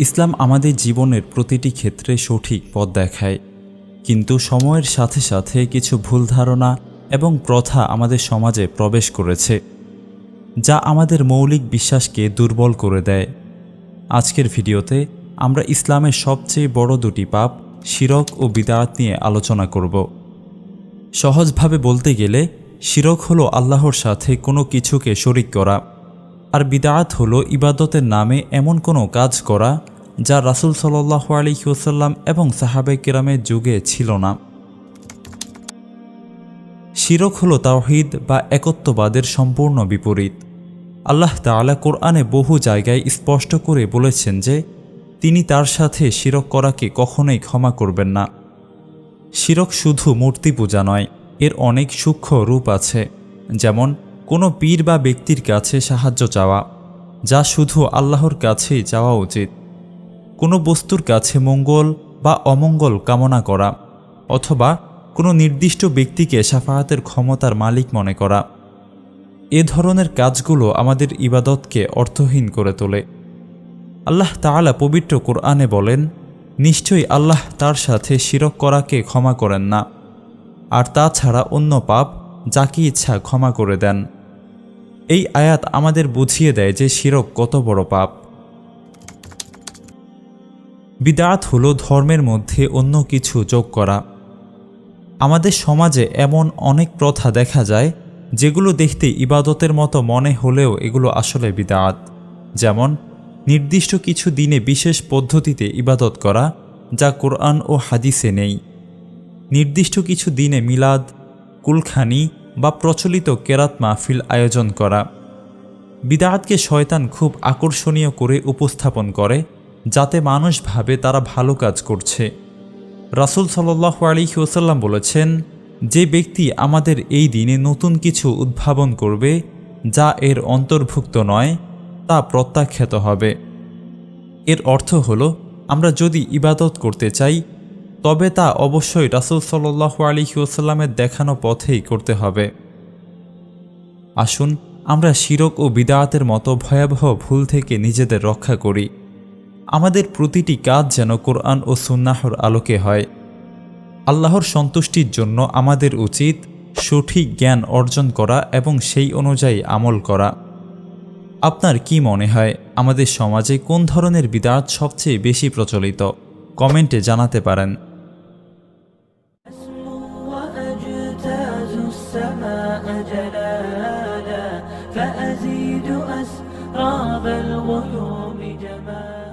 ইসলাম আমাদের জীবনের প্রতিটি ক্ষেত্রে সঠিক পথ দেখায়। কিন্তু সময়ের সাথে সাথে কিছু ভুল ধারণা এবং প্রথা আমাদের সমাজে প্রবেশ করেছে, যা আমাদের মৌলিক বিশ্বাসকে দুর্বল করে দেয়। আজকের ভিডিওতে আমরা ইসলামের সবচেয়ে বড় দুটি পাপ, শিরক ও বিদাত নিয়ে আলোচনা করব। সহজভাবে বলতে গেলে, শিরক হলো আল্লাহর সাথে কোনো কিছুকে শরিক করা। আর বিদাত হলো ইবাদতের নামে এমন কোনো কাজ করা যা রাসুল সাল্লাহ আলিহাসাল্লাম এবং সাহাবে কেরামের যুগে ছিল না। শিরক হলো তাওহিদ বা একত্ববাদের সম্পূর্ণ বিপরীত। আল্লাহ তাআলা কোরআনে বহু জায়গায় স্পষ্ট করে বলেছেন যে, তিনি তার সাথে শিরক করাকে কখনোই ক্ষমা করবেন না। শিরক শুধু মূর্তি পূজা নয়, এর অনেক সূক্ষ্ম রূপ আছে, যেমন কোনো পীর বা ব্যক্তির কাছে সাহায্য চাওয়া, যা শুধু আল্লাহর কাছেই চাওয়া উচিত। কোনো বস্তুর কাছে মঙ্গল বা অমঙ্গল কামনা করা, অথবা কোনো নির্দিষ্ট ব্যক্তিকে সাফাহাতের ক্ষমতার মালিক মনে করা। এ ধরনের কাজগুলো আমাদের ইবাদতকে অর্থহীন করে তোলে। আল্লাহ তাআলা পবিত্র কোরআনে বলেন, নিশ্চয়ই আল্লাহ তার সাথে শিরক করাকে ক্ষমা করেন না, আর তাছাড়া অন্য পাপ যাকে ইচ্ছা ক্ষমা করে দেন। এই আয়াত আমাদের বুঝিয়ে দেয় যে শিরক কত বড় পাপ। বিদাত হলো ধর্মের মধ্যে অন্য কিছু যোগ করা। আমাদের সমাজে এমন অনেক প্রথা দেখা যায়, যেগুলো দেখতে ইবাদতের মতো মনে হলেও এগুলো আসলে বিদাত। যেমন, নির্দিষ্ট কিছু দিনে বিশেষ পদ্ধতিতে ইবাদত করা, যা কোরআন ও হাদিসে নেই। নির্দিষ্ট কিছু দিনে মিলাদ, কুলখানি বা প্রচলিত কেরাত মাহফিল আয়োজন করা। বিদাতকে শয়তান খুব আকর্ষণীয় করে উপস্থাপন করে, যাতে মানুষ ভাবে তারা ভালো কাজ করছে। রাসুল সাল্লাহ আলী ওসাল্লাম বলেছেন, যে ব্যক্তি আমাদের এই দিনে নতুন কিছু উদ্ভাবন করবে, যা এর অন্তর্ভুক্ত নয়, তা প্রত্যাখ্যাত হবে। এর অর্থ হল, আমরা যদি ইবাদত করতে চাই তবে তা অবশ্যই রাসুল সাল্লাহ আলী ওসাল্লামের দেখানো পথেই করতে হবে। আসুন, আমরা শিরক ও বিদায়াতের মতো ভয়াবহ ভুল থেকে নিজেদের রক্ষা করি। আমাদের প্রতিটি কাজ যেন কোরআন ও সুন্নাহর আলোকে হয়। আল্লাহর সন্তুষ্টির জন্য আমাদের উচিত সঠিক জ্ঞান অর্জন করা এবং সেই অনুযায়ী আমল করা। আপনার কি মনে হয়, আমাদের সমাজে কোন ধরনের বিদাত সবচেয়ে বেশি প্রচলিত? কমেন্টে জানাতে পারেন। السماء جلالا فأزيد أسراب الغيوم جمالا.